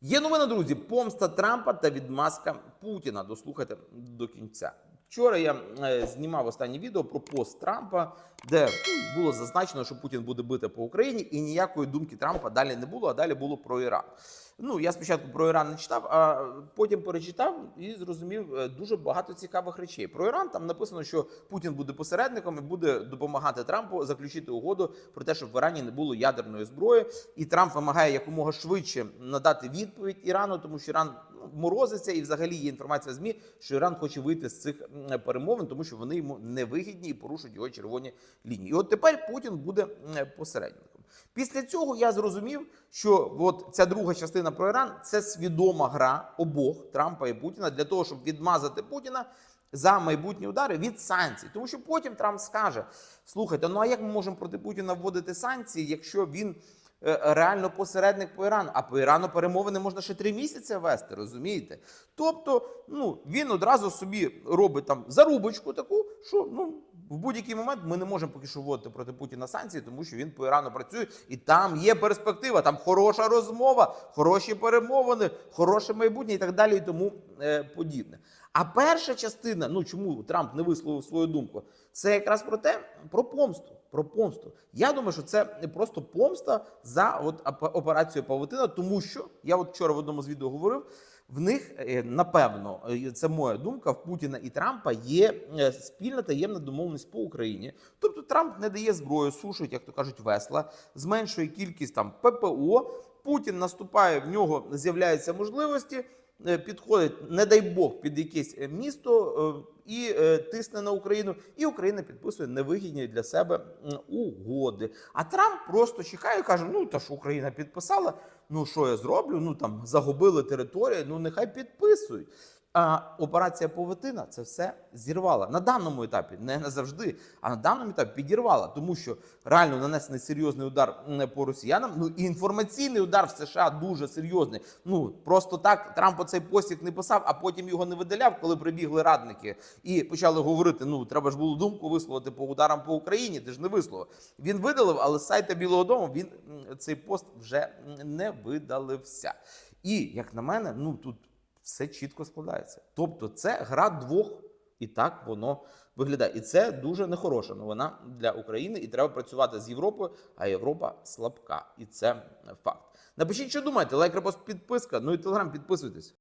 Є новина, друзі, помста Трампа та відмазка Путіна. Дослухайте до кінця. Вчора я е, знімав останнє відео про пост Трампа, де ну, було зазначено, що Путін буде бити по Україні, і ніякої думки Трампа далі не було, а далі було про Іран. Ну я спочатку про Іран не читав, а потім перечитав і зрозумів е, дуже багато цікавих речей. Про Іран там написано, що Путін буде посередником і буде допомагати Трампу заключити угоду про те, щоб в Ірані не було ядерної зброї. І Трамп вимагає якомога швидше надати відповідь Ірану, тому що Іран ну, морозиться, і взагалі є інформація в змі, що Іран хоче вийти з цих перемовин, тому що вони йому невигідні і порушують його червоні лінії. І от тепер Путін буде посередником. Після цього я зрозумів, що от ця друга частина про Іран це свідома гра обох Трампа і Путіна для того, щоб відмазати Путіна за майбутні удари від санкцій. Тому що потім Трамп скаже: слухайте, ну а як ми можемо проти Путіна вводити санкції, якщо він е, реально посередник по Ірану? А по Ірану перемовини можна ще три місяці вести, розумієте? Тобто, ну він одразу собі робить там зарубочку таку, що ну. В будь-який момент ми не можемо поки що вводити проти Путіна санкції, тому що він по Ірану працює, і там є перспектива, там хороша розмова, хороші перемовини, хороше майбутнє і так далі, і тому е, подібне. А перша частина, ну чому Трамп не висловив свою думку, це якраз про те, про помсту. Про помсту. Я думаю, що це просто помста за от оп- операцію Павутина, тому що я от вчора в одному з відео говорив. В них е, напевно, е, це моя думка. В Путіна і Трампа є е, спільна таємна домовленість по Україні. Тобто Трамп не дає зброю, сушить, як то кажуть, весла, зменшує кількість там ППО. Путін наступає, в нього з'являються можливості. Е, Підходить, не дай Бог, під якесь е, місто е, і тисне на Україну, і Україна підписує невигідні для себе угоди. А Трамп просто чекає каже: ну та ж Україна підписала. Ну що я зроблю? Ну там загубили територію, ну нехай підписують. Операція Повитина це все зірвала на даному етапі, не назавжди, а на даному етапі підірвала, тому що реально нанесений серйозний удар по росіянам. Ну і інформаційний удар в США дуже серйозний. Ну просто так Трамп оцей постік не писав, а потім його не видаляв, коли прибігли радники і почали говорити: ну треба ж було думку висловити по ударам по Україні. Ти ж не висловив. Він видалив, але з сайта Білого Дому він цей пост вже не видалився. І як на мене, ну тут все чітко складається. Тобто, це гра двох, і так воно виглядає. І це дуже нехороша новина для України. І треба працювати з Європою, а Європа слабка. І це факт. Напишіть, що думаєте, лайк, репост, підписка. Ну і телеграм підписуйтесь.